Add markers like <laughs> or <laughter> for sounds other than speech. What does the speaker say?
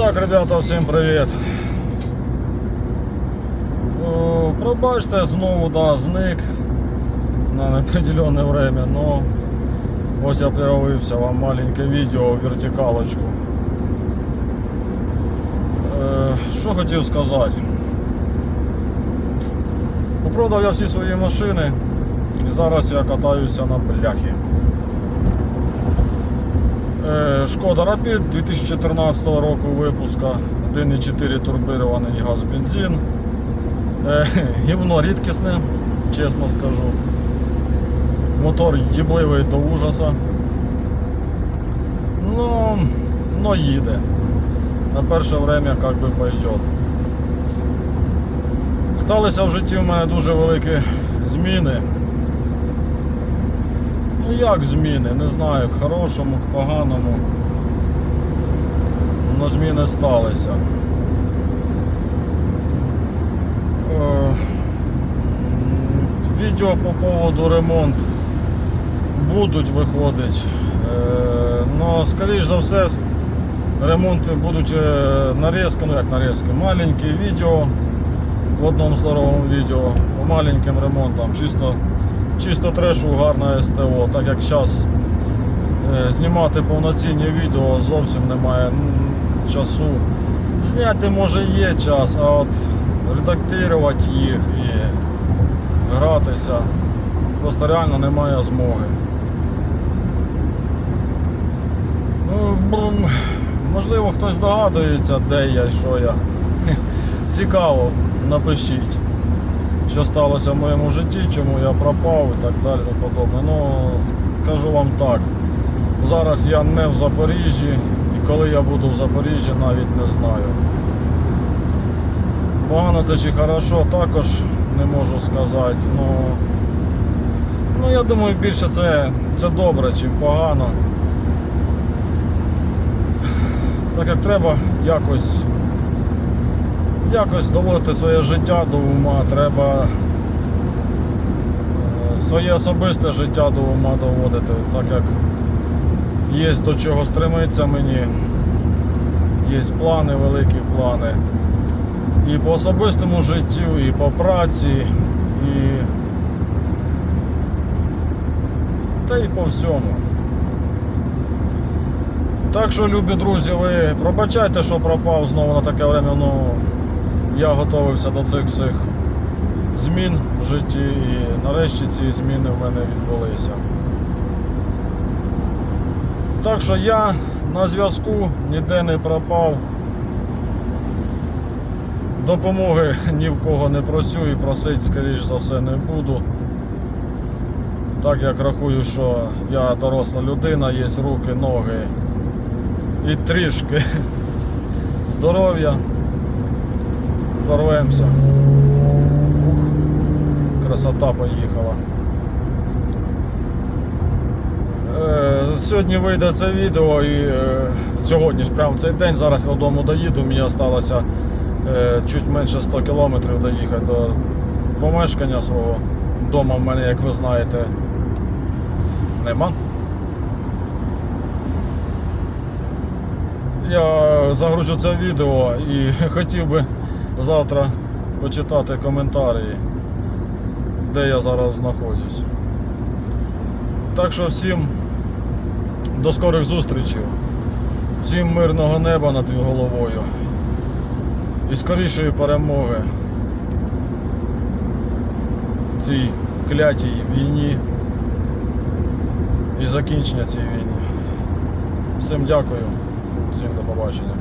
Так, ребята, всім привіт. О, Пробачте, знову да, зник на неопределенне время, но ось я появився вам маленьке відео вертикалочку. Е, Що хотів сказати? Попродав я всі свої машини і зараз я катаюся на бляхі. Е, Шкода Rapid 2014 року випуска 1,4 турбірований газ бензин. Е, <laughs> Гівно рідкісне, чесно скажу. Мотор їбливий до ужаса. Ну, но їде. На перше время как би пойдет. Сталися в житті в мене дуже великі зміни. Ну як зміни? Не знаю, в хорошому, в поганому. Но зміни сталися. Е, Відео по поводу ремонт будуть виходити. Е, Но скоріш за все ремонти будуть е, нарізки, ну як нарізки, маленькі відео в одному здоровому відео маленьким ремонтам, чисто, чисто трешу гарне СТО, так як зараз знімати повноцінні відео зовсім немає часу. Зняти може є час, а от редактувати їх і гратися просто реально немає змоги. Ну, можливо, хтось здогадується, де я і що я. <laughs> Цікаво, напишіть, що сталося в моєму житті, чому я пропав і так далі. і подобне. Ну, скажу вам так. Зараз я не в Запоріжжі, і коли я буду в Запоріжжі, навіть не знаю. Погано це чи хорошо, також не можу сказати. Ну, ну я думаю, більше це, це добре, чим погано. Так як треба якось, якось доводити своє життя до ума, треба е, своє особисте життя до ума доводити, так як є до чого стремитися мені, є плани, великі плани. І по особистому життю, і по праці, і та й по всьому. Так що, любі друзі, ви пробачайте, що пропав знову на таке время, ну я готувався до цих всіх змін в житті і нарешті ці зміни в мене відбулися. Так що я на зв'язку ніде не пропав. Допомоги ні в кого не просю і просить, скоріш за все, не буду. Так як рахую, що я доросла людина, є руки, ноги і трішки <laughs> здоров'я. Прорвемося. Ух, красота поїхала. Е, Сьогодні вийде це відео і е, сьогодні ж прямо цей день, зараз я додому доїду, мені залишилося е, чуть менше 100 кілометрів доїхати до помешкання свого. Дома в мене, як ви знаєте, нема. Я загружу це відео і <laughs> хотів би завтра почитати коментарі, де я зараз знаходжусь. Так що всім до скорих зустрічей. Всім мирного неба над головою і скорішої перемоги цій клятій війні і закінчення цієї війни. Всім дякую, всім до побачення.